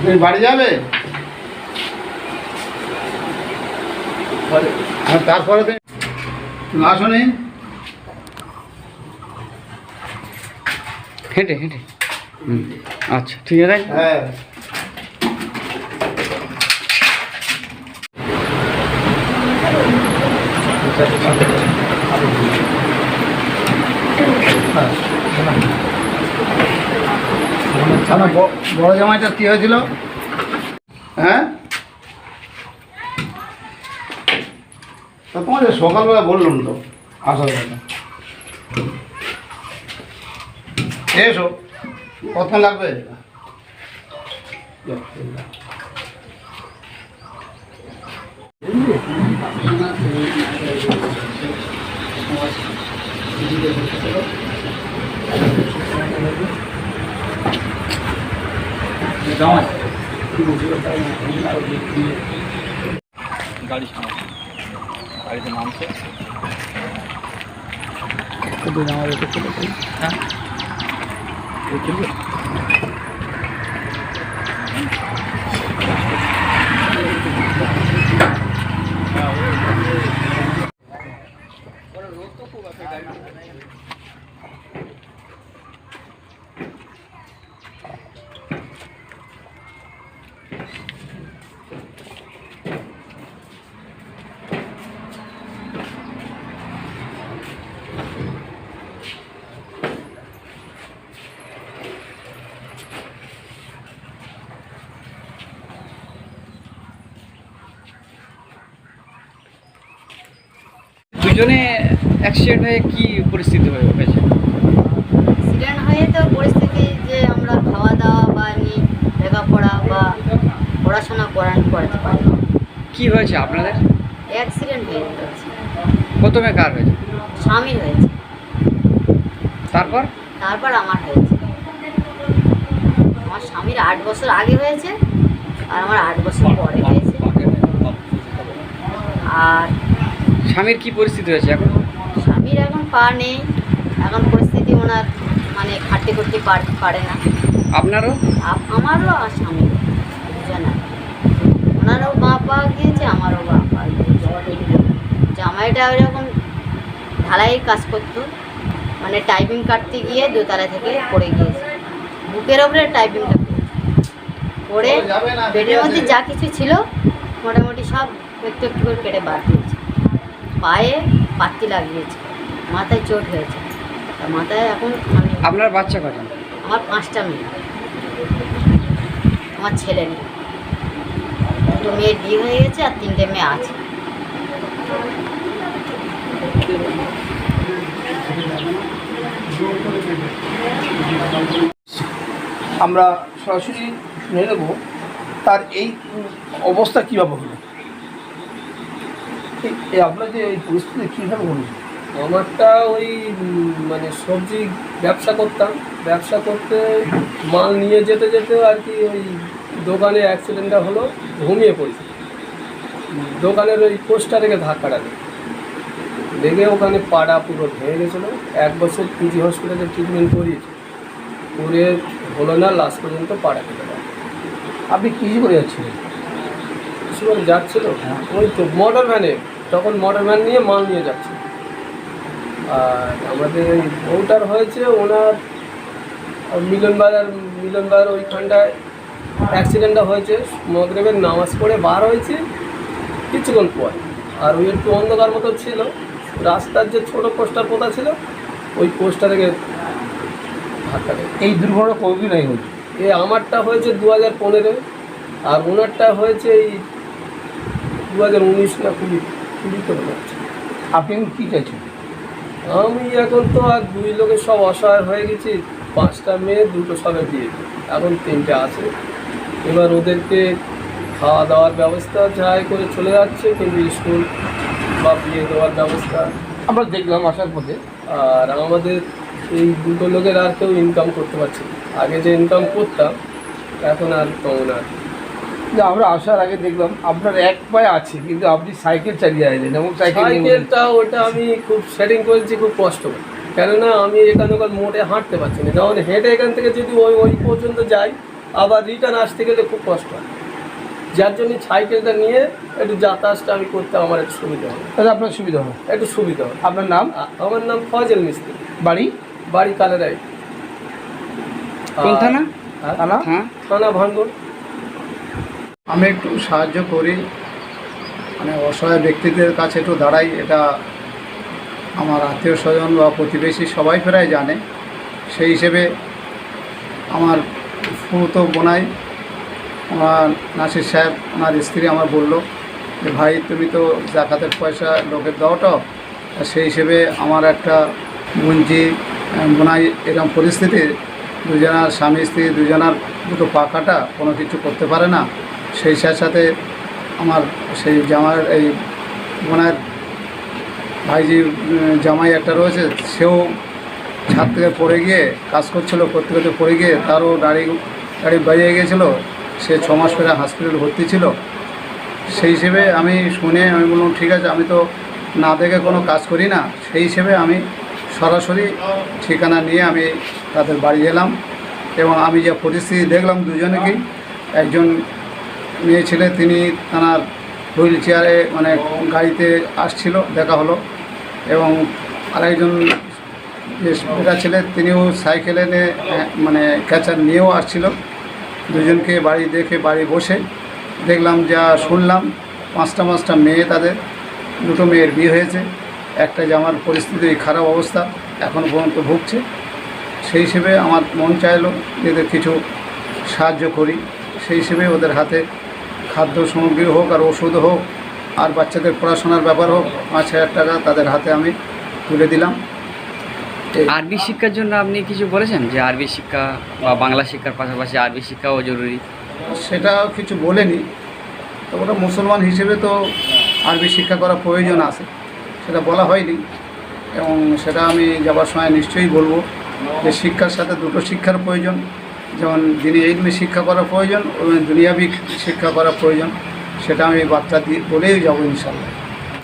তুমি বাড়ি যাবে আর তারপরে তুমি তুমি আসো নি হেঁটে হেঁটে হুম আচ্ছা ঠিক আছে হ্যাঁ আমার ব- বড় জামাইটার কি হয়েছিল? হ্যাঁ? তা তোমাদের সকালবেলা বললাম তো আসার কথা এসো কত লাগবে? গাড়ি সামনে গাড়িতে নামছে হ্যাঁ দুজনে অ্যাক্সিডেন্ট হয়ে কি পরিস্থিতি হয়ে হয়েছে অ্যাক্সিডেন্ট হয়ে তো পরিস্থিতি যে আমরা খাওয়া দাওয়া বা এমনি লেখাপড়া বা পড়াশোনা করান করাতে পারি। কি হয়েছে আপনাদের? অ্যাক্সিডেন্ট হয়ে গেছে। প্রথমে কার হয়েছে? স্বামীর হয়েছে। তারপর? তারপর আমার হয়েছে। আমার স্বামীর আট বছর আগে হয়েছে আর আমার আট বছর পরে হয়েছে আর স্বামীর কি পরিস্থিতি হয়েছে এখন? স্বামীর এখন পা নেই। এখন পরিস্থিতি ওনার মানে খাটতে করতে পার- পারে না। আপনারও? আমারও আর স্বামীরও দুজনের ওনারও বাঁ পা গিয়েছে আমারও বাঁ পা গিয়েছে। জামাইটা ওইরকম ঢালাইয়ের কাজ করতো। মানে টাইপিং কাটতে গিয়ে দোতলা থেকে পড়ে গিয়েছে। বুকের ওপরে টাইপিংটা পড়ে পেটের মধ্যে যা কিছু ছিল মোটামুটি সব একটু একটু করে কেটে বার দিয়েছে পায়ে পাত্তি লাগিয়েছে মাথায় চোট হয়েছে। তা মাথায় এখন মানে আপনার বাচ্চা কজন? আমার পাঁচটা মেয়ে। আমার ছেলে নেই দুটো মেয়ের বিয়ে হয়ে গেছে আর তিনটে মেয়ে আছে। আমরা সরাসরি শুনে নেব তার এই অবস্থা কীভাবে হলো? আপনার যে এই পরিস্থিতি কীভাবে হলো আমারটা ওই মানে সবজি ব্যবসা করতাম। ব্যবসা করতে মাল নিয়ে যেতে যেতে আর কি ওই দোকানে অ্যাক্সিডেন্টটা হলো ঘুমিয়ে পড়েছি। দোকানের ওই পোস্টারে ধাক্কাটা লেগে লেগে ওখানে পাড়া পুরো ভেঙে গেছিল। এক বছর পিজি হসপিটালে ট্রিটমেন্ট করিয়েছি। করে হলো না লাস্ট পর্যন্ত পাড়া দেয় আপনি কী করে যাচ্ছিলেন? সুতরাং যাচ্ছিল। ওই তো মোটর ভ্যানে তখন মোটর ভ্যান নিয়ে মাল নিয়ে যাচ্ছে আর আমাদের ওই বউটার হয়েছে ওনার মিলন বাজার মিলন বাজার ওইখানটায় অ্যাক্সিডেন্টটা হয়েছে। মগরেবের নামাজ পড়ে বার হয়েছে কিছুক্ষণ পর। আর ওই একটু অন্ধকার মতো ছিল। রাস্তার যে ছোট পোস্টার পোতা ছিল ওই পোস্টার থেকে ধাক্কা দেয় এই দুর্ঘটনা কতদিন হয়েছে? এ আমারটা হয়েছে দু হাজার পনেরো। আর ওনারটা হয়েছে এই দু হাজার উনিশ না কুড়ি কুড়িতে মনে হচ্ছে। আপনি কী চাইছেন? আমি এখন তো আর দুই লোকের সব অসহায় হয়ে গেছি। পাঁচটা মেয়ে দুটো সবে বিয়ে এখন তিনটে আছে। এবার ওদেরকে খাওয়া দাওয়ার ব্যবস্থা যাই করে চলে যাচ্ছে কিন্তু স্কুল বা বিয়ে দেওয়ার ব্যবস্থা। আমরা দেখলাম আসার পথে। আর আমাদের এই দুটো লোকের আর কেউ ইনকাম করতে পারছে না। আগে যে ইনকাম করতাম এখন আর কমন আর আমরা আসার আগে দেখলাম আপনার এক পায়ে আছে কিন্তু আপনি সাইকেল চালিয়ে আসলেন এবং সাইকেল সাইকেলটা ওটা আমি খুব সেটিং করেছি খুব কষ্ট কেননা আমি এখান ওখান মোটে হাঁটতে পারছি না। যখন হেঁটে এখান থেকে যদি ওই ওই পর্যন্ত যাই আবার রিটার্ন আসতে গেলে খুব কষ্ট হয়। যার জন্য সাইকেলটা নিয়ে একটু যাতায়াতটা আমি করতে আমার একটু সুবিধা হয় তাহলে আপনার সুবিধা হয় একটু সুবিধা হয় আপনার নাম? আমার নাম ফজল মিস্ত্রি। বাড়ি? বাড়ি কালেরাই। কোন থানা? থানা? থানা ভাঙ্গর। আমি একটু সাহায্য করি। মানে অসহায় ব্যক্তিদের কাছে একটু দাঁড়াই, এটা আমার আত্মীয় স্বজন বা প্রতিবেশী সবাই প্রায় জানে। সেই হিসেবে আমার ফুতো বোনাই আমার নাসির সাহেব, ওনার স্ত্রী আমার বলল যে, ভাই, তুমি তো জাকাতের পয়সা লোকের দাওটাও তা সেই হিসেবে আমার একটা গুঞ্জি বোনাই এরকম পরিস্থিতি, দুজনার স্বামী, স্ত্রী, দুজনার দুটো পাকাটা কোনো কিছু করতে পারে না। সেই সাথে সাথে আমার সেই জামার এই বোনার ভাইজি জামাই একটা রয়েছে, সেও ছাদ থেকে পড়ে গিয়ে, কাজ করছিল, করতে করতে পড়ে গিয়ে তারও গাড়ি গাড়ি বাজিয়ে গিয়েছিল সে ছ মাস পরে হসপিটাল ভর্তি ছিল। সেই হিসেবে আমি শুনে আমি বললাম, ঠিক আছে, আমি তো না দেখে কোনো কাজ করি না। সেই হিসেবে আমি সরাসরি ঠিকানা নিয়ে আমি তাদের বাড়ি এলাম এবং আমি যে পরিস্থিতি দেখলাম দুজনেকেই, একজন মেয়ে ছেলে, তিনি তার হুইল চেয়ারে মানে গাড়িতে আসছিল, দেখা হলো এবং আরেকজন যে বেটা ছেলে, তিনিও সাইকেলে মানে ক্যাচার নিয়েও আসছিল। দুজনকে বাড়ি দেখে বাড়ি বসে দেখলাম, যা শুনলাম, পাঁচটা পাঁচটা মেয়ে তাদের, দুটো মেয়ের বিয়ে হয়েছে, একটা জামার পরিস্থিতি খারাপ অবস্থা, এখন পর্যন্ত ভুগছে। সেই হিসেবে আমার মন চাইলো যে এদের কিছু সাহায্য করি। সেই হিসেবে ওদের হাতে খাদ্য সামগ্রী হোক আর ওষুধ হোক আর বাচ্চাদের পড়াশোনার ব্যাপার হোক পাঁচ হাজার টাকা তাদের হাতে আমি তুলে দিলাম। আরবি শিক্ষার জন্য আপনি কিছু বলেছেন যে আরবি শিক্ষা বা বাংলা শিক্ষার পাশাপাশি আরবি শিক্ষাও জরুরি? সেটা কিছু বলেনি। তো ওটা মুসলমান হিসেবে তো আরবি শিক্ষা করা প্রয়োজন আছে সেটা বলা হয়নি। এবং সেটা আমি যাবার সময় নিশ্চয়ই বলব যে শিক্ষার সাথে দুটো শিক্ষার প্রয়োজন। যেমন দিনে শিক্ষা করা প্রয়োজন এবং দুনিয়াবি শিক্ষা করা প্রয়োজন, সেটা আমি বার্তা দিয়ে বলেই যাব ইনশাল্লাহ।